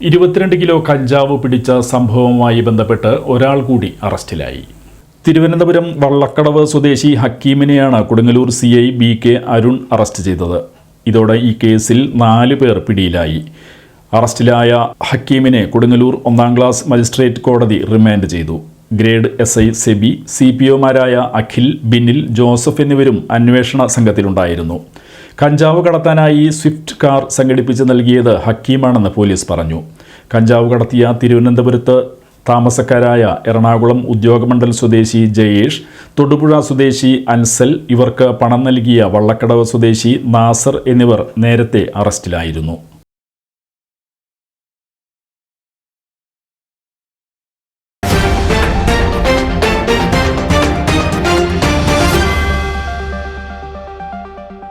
ഇരുപത്തിരണ്ട് കിലോ കഞ്ചാവ് പിടിച്ച സംഭവവുമായി ബന്ധപ്പെട്ട് ഒരാൾ കൂടി അറസ്റ്റിലായി. തിരുവനന്തപുരം വള്ളക്കടവ് സ്വദേശി ഹക്കീമിനെയാണ് Kodungallur C I B K Arun arrest ചെയ്തത്. ഇതോടെ ഈ കേസിൽ നാല് പേർ പിടിയിലായി. അറസ്റ്റിലായ ഹക്കീമിനെ കൊടുങ്ങല്ലൂർ ഒന്നാം ക്ലാസ് മജിസ്ട്രേറ്റ് കോടതി റിമാൻഡ് ചെയ്തു. Grade S I Seby C P ഒമാരായ Akhil Binil Joseph എന്നിവരും അന്വേഷണ സംഘത്തിലുണ്ടായിരുന്നു. കഞ്ചാവ് കടത്താനായി സ്വിഫ്റ്റ് കാർ സംഘടിപ്പിച്ച് നൽകിയത് ഹക്കീമാണെന്ന് പോലീസ് പറഞ്ഞു. കഞ്ചാവ് കടത്തിയ തിരുവനന്തപുരത്ത് താമസക്കാരായ എറണാകുളം ഉദ്യോഗമണ്ഡൽ സ്വദേശി ജയേഷ് തൊടുപുഴ സ്വദേശി അൻസൽ ഇവർക്ക് പണം നൽകിയ വള്ളക്കടവ് സ്വദേശി നാസർ എന്നിവർ നേരത്തെ അറസ്റ്റിലായിരുന്നു.